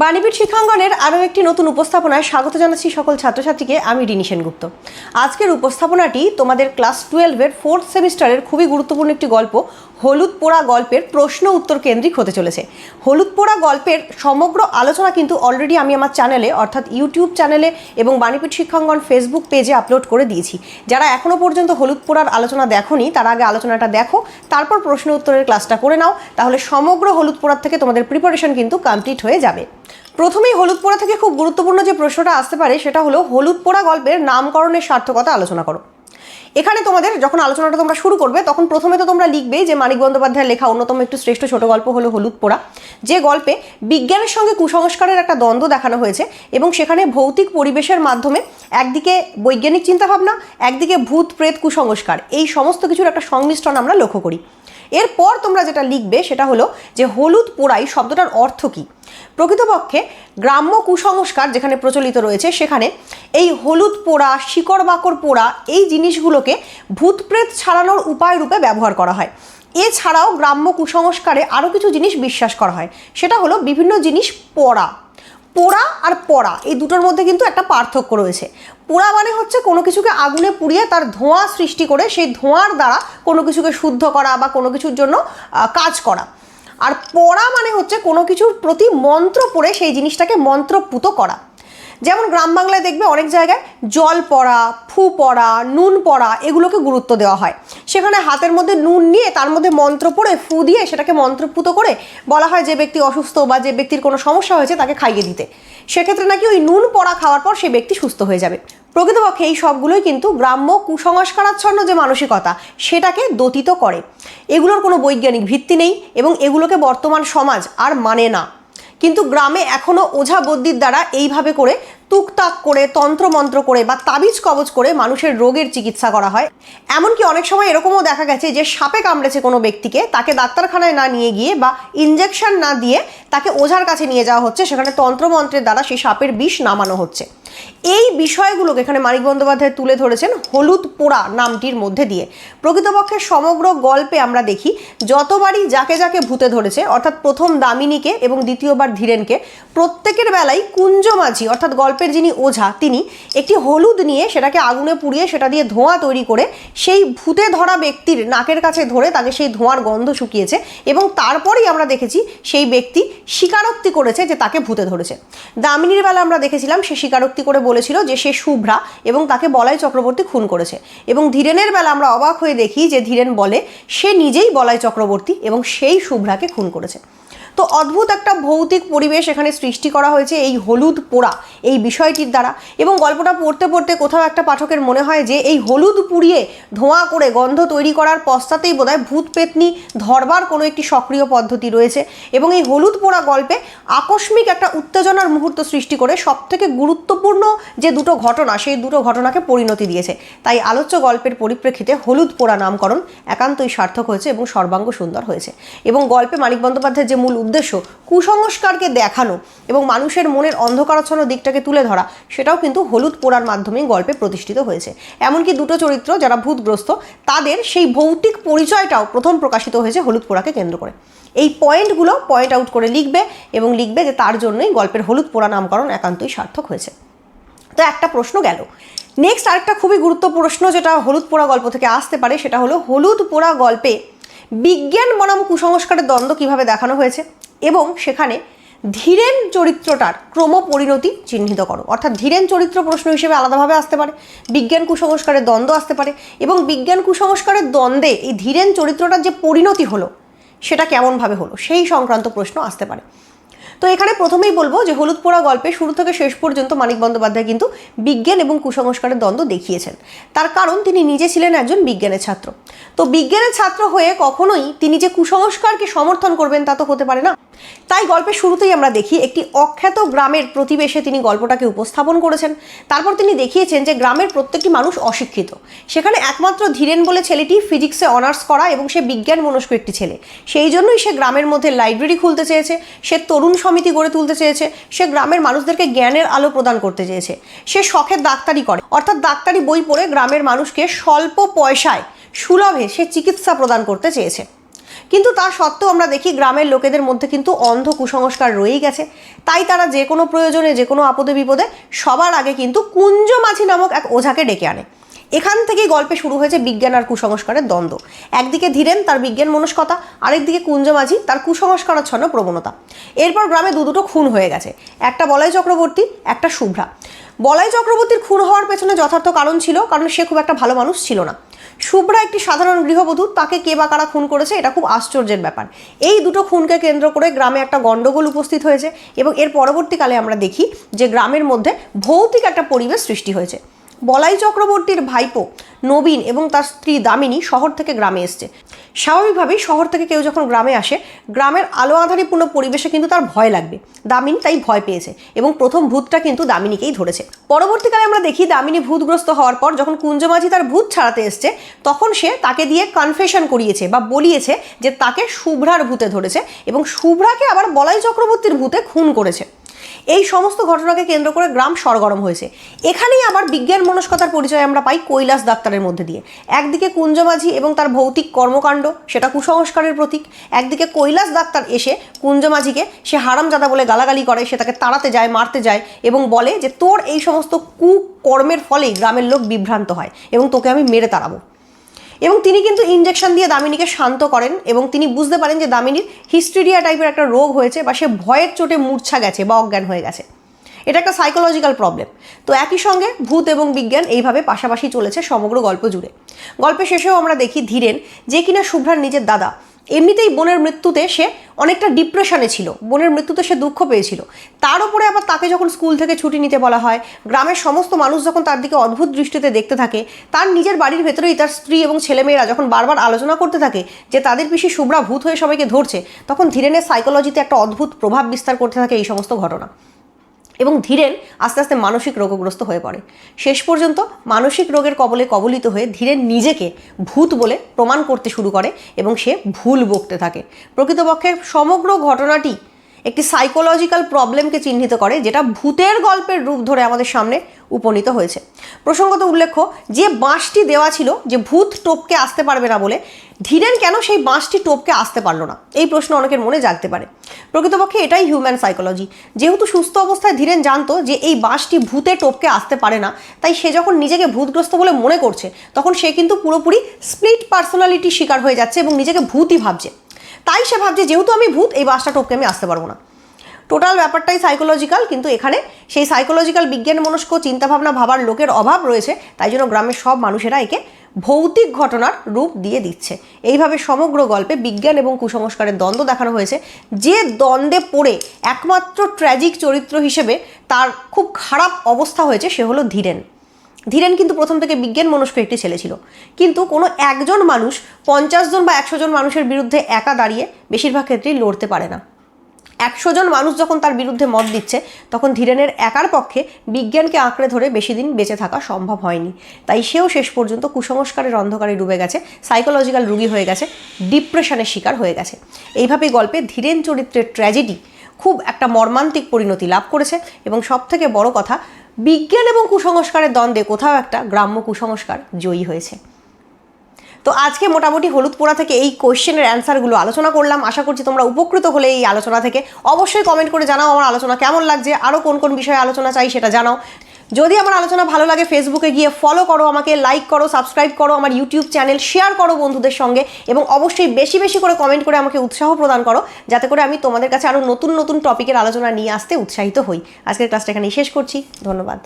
বাণীপীঠ শিক্ষাঙ্গনের আরও একটি নতুন উপস্থাপনায় স্বাগত জানাচ্ছি সকল ছাত্রছাত্রীকে। আমি রিনি সেনগুপ্ত। আজকের উপস্থাপনাটি তোমাদের ক্লাস টুয়েলভের ফোর্থ সেমিস্টারের খুবই গুরুত্বপূর্ণ একটি গল্প। হলুদ পোড়া গল্পের প্রশ্ন উত্তর কেন্দ্রিক হতে চলেছে। হলুদ পোড়া গল্পের সমগ্র আলোচনা কিন্তু অলরেডি আমি আমার চ্যানেলে অর্থাৎ ইউটিউব চ্যানেলে এবং বাণীপীঠ শিক্ষাঙ্গন ফেসবুক পেজে আপলোড করে দিয়েছি। যারা এখনও পর্যন্ত হলুদ পোড়ার আলোচনা দেখোনি, তার আগে আলোচনাটা দেখো, তারপর প্রশ্ন উত্তরের ক্লাসটা করে নাও, তাহলে সমগ্র হলুদ পোড়ার থেকে তোমাদের প্রিপারেশন কিন্তু কমপ্লিট হয়ে যাবে। প্রথমেই হলুদ পোড়া থেকে খুব গুরুত্বপূর্ণ যে প্রশ্নটা আসতে পারে, সেটা হলো হলুদ পোড়া গল্পের নামকরণের সার্থকতা আলোচনা করো। এখানে তোমাদের যখন আলোচনাটা তোমরা শুরু করবে, তখন প্রথমে তো তোমরা লিখবে যে মানিক বন্দ্যোপাধ্যায়ের লেখা অন্যতম একটু শ্রেষ্ঠ ছোট গল্প হলো হলুদ পোড়া। যে গল্পে বিজ্ঞানের সঙ্গে কুসংস্কারের একটা দ্বন্দ্ব দেখানো হয়েছে এবং সেখানে ভৌতিক পরিবেশের মাধ্যমে একদিকে বৈজ্ঞানিক চিন্তাভাবনা, একদিকে ভূত, প্রেত, কুসংস্কার। এই সমস্ত কিছুর একটা সংমিশ্রণ আমরা লক্ষ্য করি। এরপর তোমরা যেটা লিখবে সেটা হলো যে হলুদ পোড়াই শব্দটার অর্থ কী? প্রকৃতপক্ষে গ্রাম্য কুসংস্কার যেখানে প্রচলিত রয়েছে সেখানে এই হলুদ পোড়া, শিকড় বাকড় পোড়া এই জিনিসগুলোকে ভূতপ্রেত ছাড়ানোর উপায় রূপে ব্যবহার করা হয়। এছাড়াও গ্রাম্য কুসংস্কারে আরও কিছু জিনিস বিশ্বাস করা হয়। সেটা হলো বিভিন্ন জিনিস পড়া। পোড়া আর পড়া, এই দুটোর মধ্যে কিন্তু একটা পার্থক্য রয়েছে। পোড়া মানে হচ্ছে কোনো কিছুকে আগুনে পুড়িয়ে তার ধোঁয়া সৃষ্টি করে, সেই ধোঁয়ার দ্বারা কোনো কিছুকে শুদ্ধ করা বা কোনো কিছুর জন্য কাজ করা। আর পড়া মানে হচ্ছে কোনো কিছুর প্রতি মন্ত্র পড়ে সেই জিনিসটাকে মন্ত্রপুত করা। যেমন গ্রাম বাংলায় দেখবে অনেক জায়গায় জল পড়া, ফু পড়া, নুন পড়া, এগুলোকে গুরুত্ব দেওয়া হয়। সেখানে হাতের মধ্যে নুন নিয়ে তার মধ্যে মন্ত্র পড়ে, ফু দিয়ে সেটাকে মন্ত্রপুত করে বলা হয় যে ব্যক্তি অসুস্থ বা যে ব্যক্তির কোনো সমস্যা হয়েছে তাকে খাইয়ে দিতে। সেক্ষেত্রে নাকি ওই নুন পড়া খাওয়ার পর সেই ব্যক্তি সুস্থ হয়ে যাবে। প্রকৃতপক্ষে এই সবগুলোই কিন্তু গ্রাম্য কুসংস্কারাচ্ছন্ন যে মানসিকতা, সেটাকে দতিত করে। এগুলোর কোনো বৈজ্ঞানিক ভিত্তি নেই এবং এগুলোকে বর্তমান সমাজ আর মানে না। কিন্তু গ্রামে এখনও ওঝা বদ্যির দ্বারা এইভাবে করে তুকতাক করে, তন্ত্রমন্ত্র করে বা তাবিজ কবজ করে মানুষের রোগের চিকিৎসা করা হয়। এমনকি অনেক সময় এরকমও দেখা গেছে যে সাপে কামড়েছে কোনো ব্যক্তিকে, তাকে ডাক্তারখানায় না নিয়ে গিয়ে বা ইঞ্জেকশন না দিয়ে তাকে ওঝার কাছে নিয়ে যাওয়া হচ্ছে, সেখানে তন্ত্রমন্ত্রের দ্বারা সেই সাপের বিষ নামানো হচ্ছে। এই বিষয়গুলোকে এখানে মানিক বন্দ্যোপাধ্যায় তুলে ধরেছেন হলুদ পোড়া নামটির মধ্যে দিয়ে। প্রকৃতপক্ষে সমগ্র গল্পে আমরা দেখি, যতবারই যাকে যাকে ভূতে ধরেছে, অর্থাৎ প্রথম দামিনীকে এবং দ্বিতীয়বার ধীরেনকে, প্রত্যেকের বেলায় কুঞ্জ মাঝি, অর্থাৎ গল্পের যিনি ওঝা, তিনি একটি হলুদ নিয়ে সেটাকে আগুনে পুড়িয়ে সেটা দিয়ে ধোঁয়া তৈরি করে সেই ভূতে ধরা ব্যক্তির নাকের কাছে ধরে তাকে সেই ধোঁয়ার গন্ধ শুকিয়েছে এবং তারপরেই আমরা দেখেছি সেই ব্যক্তি স্বীকারোক্তি করেছে যে তাকে ভূতে ধরেছে। দামিনীর বেলা আমরা দেখেছিলাম সে স্বীকারোক্তি করে বলেছিল যে সে শুভ্রা এবং তাকে বলাই চক্রবর্তী খুন করেছে। এবং ধীরেনের বেলা আমরা অবাক হয়ে দেখি যে ধীরেন বলে, সে নিজেই বলাই চক্রবর্তী এবং সেই শুভ্রাকে খুন করেছে। তো অদ্ভুত একটা ভৌতিক পরিবেশ এখানে সৃষ্টি করা হয়েছে এই হলুদ পোড়া এই বিষয়টির দ্বারা। এবং গল্পটা পড়তে পড়তে কোথাও একটা পাঠকের মনে হয় যে এই হলুদ পুড়িয়ে ধোঁয়া করে গন্ধ তৈরি করার পশ্চাতেই বোধহয় ভূত পেতনি ধরবার কোনো একটি সক্রিয় পদ্ধতি রয়েছে। এবং এই হলুদ পোড়া গল্পে আকস্মিক একটা উত্তেজনার মুহূর্ত সৃষ্টি করে সবথেকে গুরুত্বপূর্ণ যে দুটো ঘটনা, সেই দুটো ঘটনাকে পরিণতি দিয়েছে। তাই আলোচ্য গল্পের পরিপ্রেক্ষিতে হলুদ পোড়া নামকরণ একান্তই সার্থক হয়েছে এবং সর্বাঙ্গ সুন্দর হয়েছে। এবং গল্পে মানিক বন্দ্যোপাধ্যায়ের যে মূল উদ্দেশ্য কুসংস্কারকে দেখানো এবং মানুষের মনের অন্ধকারাচ্ছন্ন দিকটাকে তুলে ধরা, সেটাও কিন্তু হলুদ পোড়ার মাধ্যমেই গল্পে প্রতিষ্ঠিত হয়েছে। এমনকি দুটো চরিত্র যারা ভূতগ্রস্ত, তাদের সেই ভৌতিক পরিচয়টাও প্রথম প্রকাশিত হয়েছে হলুদ পোড়াকে কেন্দ্র করে। এই পয়েন্টগুলো পয়েন্ট আউট করে লিখবে এবং লিখবে যে তার জন্যই গল্পের হলুদ পোড়া নামকরণ একান্তই সার্থক হয়েছে। তো একটা প্রশ্ন গেল। নেক্সট আরেকটা খুবই গুরুত্বপূর্ণ প্রশ্ন যেটা হলুদ পোড়া গল্প থেকে আসতে পারে, সেটা হলো হলুদ পোড়া গল্পে বিজ্ঞান বনাম কুসংস্কারের দ্বন্দ্ব কীভাবে দেখানো হয়েছে এবং সেখানে ধীরেন চরিত্রটার ক্রম পরিণতি চিহ্নিত করো। অর্থাৎ ধীরেন চরিত্র প্রশ্ন হিসেবে আলাদাভাবে আসতে পারে, বিজ্ঞান কুসংস্কারের দ্বন্দ্ব আসতে পারে এবং বিজ্ঞান কুসংস্কারের দ্বন্দ্বে এই ধীরেন চরিত্রটার যে পরিণতি হলো, সেটা কেমনভাবে হলো, সেই সংক্রান্ত প্রশ্ন আসতে পারে। তো এখানে প্রথমেই বলব যে হলুদ পোড়া গল্পে শুরু থেকে শেষ পর্যন্ত মানিক বন্দ্যোপাধ্যায় কিন্তু বিজ্ঞান এবং কুসংস্কারের দ্বন্দ্ব দেখিয়েছেন। তার কারণ তিনি নিজে ছিলেন একজন বিজ্ঞানের ছাত্র। তো বিজ্ঞানের ছাত্র হয়ে কখনোই তিনি যে কুসংস্কারকে সমর্থন করবেন তা তো হতে পারে না। তাই গল্পের শুরুতেই আমরা দেখি একটি অখ্যাত গ্রামের প্রতিবেশে তিনি গল্পটাকে উপস্থাপন করেছেন। তারপর তিনি দেখিয়েছেন যে গ্রামের প্রত্যেকটি মানুষ অশিক্ষিত। সেখানে একমাত্র ধীরেন বলে ছেলেটি ফিজিক্সে অনার্স করা এবং সে বিজ্ঞান মনস্ক একটি ছেলে। সেই জন্যই সে গ্রামের মধ্যে লাইব্রেরি খুলতে চেয়েছে। সে তরুণ সমিতি গড়ে তুলতে চেয়েছে, সে গ্রামের মানুষদেরকে জ্ঞানের আলো প্রদান করতে চেয়েছে। সে শখের ডাক্তারি করে। অর্থাৎ ডাক্তারি বই পড়ে গ্রামের মানুষকে স্বল্প পয়সায় সুলভে সে চিকিৎসা প্রদান করতে চেয়েছে। কিন্তু তা সত্ত্বেও আমরা দেখি গ্রামের লোকেদের মধ্যে কিন্তু অন্ধ কুসংস্কার রয়েই গেছে। তাই তারা যে কোনো প্রয়োজনে, যে কোনো আপদে বিপদে সবার আগে কিন্তু কুঞ্জ মাঝি নামক এক ওঝাকে ডেকে আনে। এখান থেকেই গল্পে শুরু হয়েছে বিজ্ঞান আর কুসংস্কারের দ্বন্দ্ব। একদিকে ধীরেন, তার বিজ্ঞান মনস্কতা, আরেকদিকে কুঞ্জ মাঝি তার কুসংস্কারাচ্ছন্ন প্রবণতা। এরপর গ্রামে দু দুটো খুন হয়ে গেছে। একটা বলাই চক্রবর্তী, একটা শুভ্রা। বলাই চক্রবর্তীর খুন হওয়ার পেছনে যথার্থ কারণ ছিল, কারণ সে খুব একটা ভালো মানুষ ছিল না। শুভ্রা একটি সাধারণ গৃহবধূ, তাকে কে বা কারা খুন করেছে এটা খুব আশ্চর্যের ব্যাপার। এই দুটো খুনকে কেন্দ্র করে গ্রামে একটা গণ্ডগোল উপস্থিত হয়েছে এবং এর পরবর্তীকালে আমরা দেখি যে গ্রামের মধ্যে ভৌতিক একটা পরিবেশ সৃষ্টি হয়েছে। বলাই চক্রবর্তীর ভাইপো নবীন এবং তার স্ত্রী দামিনী শহর থেকে গ্রামে এসছে। স্বাভাবিকভাবেই শহর থেকে কেউ যখন গ্রামে আসে, গ্রামের আলো আঁধারিপূর্ণ পরিবেশে কিন্তু তার ভয় লাগবে। দামিনী তাই ভয় পেয়েছে এবং প্রথম ভূতটা কিন্তু দামিনীকেই ধরেছে। পরবর্তীকালে আমরা দেখি দামিনী ভূতগ্রস্ত হওয়ার পর যখন কুঞ্জমাঝি তার ভূত ছাড়াতে এসছে, তখন সে তাকে দিয়ে কনফেশন করিয়েছে বা বলিয়েছে যে তাকে শুভ্রার ভূতে ধরেছে এবং শুভ্রাকে আবার বলাই চক্রবর্তীর ভূতে খুন করেছে। এই সমস্ত ঘটনাকে কেন্দ্র করে গ্রাম সরগরম হয়েছে। এখানেই আবার বিজ্ঞান মনস্কতার পরিচয় আমরা পাই কৈলাস ডাক্তারের মধ্যে দিয়ে। একদিকে কুঞ্জমাঝি এবং তার ভৌতিক কর্মকাণ্ড, সেটা কুসংস্কারের প্রতীক। একদিকে কৈলাস ডাক্তার এসে কুঞ্জমাঝিকে সে হারামজাদা বলে গালাগালি করে, সে তাকে তাড়াতে যায়, মারতে যায় এবং বলে যে, তোর এই সমস্ত কুকর্মের ফলেই গ্রামের লোক বিভ্রান্ত হয় এবং তোকে আমি মেরে তাড়াবো। এবং তিনি কিন্তু ইঞ্জেকশন দিয়ে দামিনীকে শান্ত করেন এবং তিনি বুঝতে পারেন যে দামিনীর হিস্ট্রিডিয়া টাইপের একটা রোগ হয়েছে বা সে ভয়ের চোটে মূর্ছা গেছে বা অজ্ঞান হয়ে গেছে। এটা একটা সাইকোলজিক্যাল প্রবলেম তো একই সঙ্গে ভূত এবং বিজ্ঞান এইভাবে পাশাপাশি চলেছে সমগ্র গল্প জুড়ে। গল্পের শেষেও আমরা দেখি ধীরেন যে কিনা শুভ্রার নিজের দাদা এমনিতেই বোনের মৃত্যুতে সে অনেকটা ডিপ্রেশনে ছিল। বোনের মৃত্যুতে সে দুঃখ পেয়েছিল। তার উপরে আবার তাকে যখন স্কুল থেকে ছুটি নিতে বলা হয়, গ্রামের সমস্ত মানুষ যখন তার দিকে অদ্ভুত দৃষ্টিতে দেখতে থাকে, তার নিজের বাড়ির ভেতরেই তার স্ত্রী এবং ছেলেমেয়েরা যখন বারবার আলোচনা করতে থাকে যে তাদের পিসি শুভ্রা ভূত হয়ে সবাইকে ধরছে, তখন ধীরেনের সাইকোলজিতে একটা অদ্ভুত প্রভাব বিস্তার করতে থাকে এই সমস্ত ঘটনা। এবং ধীরেন আস্তে আস্তে মানসিক রোগগ্রস্ত হয়ে পড়ে। শেষ পর্যন্ত মানসিক রোগের কবলে কবলিত হয়ে ধীরেন নিজেকে ভূত বলে প্রমাণ করতে শুরু করে এবং সে ভুল বকতে থাকে। প্রকৃতপক্ষে সমগ্র ঘটনাটি একটি সাইকোলজিক্যাল প্রবলেমকে চিহ্নিত করে, যেটা ভূতের গল্পের রূপ ধরে আমাদের সামনে উপনীত হয়েছে। প্রসঙ্গত উল্লেখ্য, যে বাঁশটি দেওয়া ছিল, যে ভূত টোপকে আসতে পারবে না বলে, ধীরেন কেন সেই বাঁশটি টোপকে আসতে পারল না? এই প্রশ্ন অনেকের মনে জাগতে পারে। প্রকৃতপক্ষে এটাই হিউম্যান সাইকোলজি যেহেতু সুস্থ অবস্থায় ধীরেন জানতো যে এই বাঁশটি ভূতে টোপকে আসতে পারে না, তাই সে যখন নিজেকে ভূতগ্রস্ত বলে মনে করছে, তখন সে কিন্তু পুরোপুরি স্প্লিট পার্সোনালিটি শিকার হয়ে যাচ্ছে এবং নিজেকে ভূতই ভাবছে। তাই সে ভাবছে, যেহেতু আমি ভূত, এই বাসটা টোপকে আমি আসতে পারব না। টোটাল ব্যাপারটাই সাইকোলজিক্যাল কিন্তু এখানে সেই সাইকোলজিক্যাল বিজ্ঞান মনস্ক চিন্তাভাবনা ভাবার লোকের অভাব রয়েছে, তাই জন্য গ্রামের সব মানুষেরা একে ভৌতিক ঘটনার রূপ দিয়ে দিচ্ছে। এইভাবে সমগ্র গল্পে বিজ্ঞান এবং কুসংস্কারের দ্বন্দ্ব দেখানো হয়েছে, যে দ্বন্দ্বে পড়ে একমাত্র ট্র্যাজিক চরিত্র হিসেবে তার খুব খারাপ অবস্থা হয়েছে, সে হলো ধীরেন। ধীরেন কিন্তু প্রথম থেকে বিজ্ঞান মনস্ক একটি ছেলে ছিল। কিন্তু কোনো একজন মানুষ পঞ্চাশ জন বা একশো জন মানুষের বিরুদ্ধে একা দাঁড়িয়ে বেশিরভাগ ক্ষেত্রেই লড়তে পারে না। একশো জন মানুষ যখন তার বিরুদ্ধে মত দিচ্ছে, তখন ধীরেনের একার পক্ষে বিজ্ঞানকে আঁকড়ে ধরে বেশি দিন বেঁচে থাকা সম্ভব হয়নি। তাই সেও শেষ পর্যন্ত কুসংস্কারের অন্ধকারে ডুবে গেছে সাইকোলজিক্যাল রুগী হয়ে গেছে ডিপ্রেশনের শিকার হয়ে গেছে। এইভাবেই গল্পে ধীরেন চরিত্রের ট্র্যাজেডি খুব একটা মর্মান্তিক পরিণতি লাভ করেছে। এবং সবথেকে বড় কথা বিজ্ঞান এবং কুসংস্কারের দ্বন্দ্বে কোথাও একটা গ্রাম্য কুসংস্কার জয়ী হয়েছে। তো আজকে মোটামুটি হলুদ পোড়া থেকে এই কোয়েশ্চেনের অ্যান্সারগুলো আলোচনা করলাম। আশা করছি তোমরা উপকৃত হলে এই আলোচনা থেকে। অবশ্যই কমেন্ট করে জানাও আমার আলোচনা কেমন লাগছে আরও কোন কোন বিষয়ে আলোচনা চাই সেটা জানাও। যদি আমার আলোচনা ভালো লাগে ফেসবুকে গিয়ে ফলো করো আমাকে লাইক করো সাবস্ক্রাইব করো, আমার ইউটিউব চ্যানেল শেয়ার করো বন্ধুদের সঙ্গে এবং অবশ্যই বেশি বেশি করে কমেন্ট করে আমাকে উৎসাহ প্রদান করো, যাতে করে আমি তোমাদের কাছে আরও নতুন নতুন টপিকের আলোচনা নিয়ে আসতে উৎসাহিত হই। আজকের ক্লাসটা এখানেই শেষ করছি। ধন্যবাদ।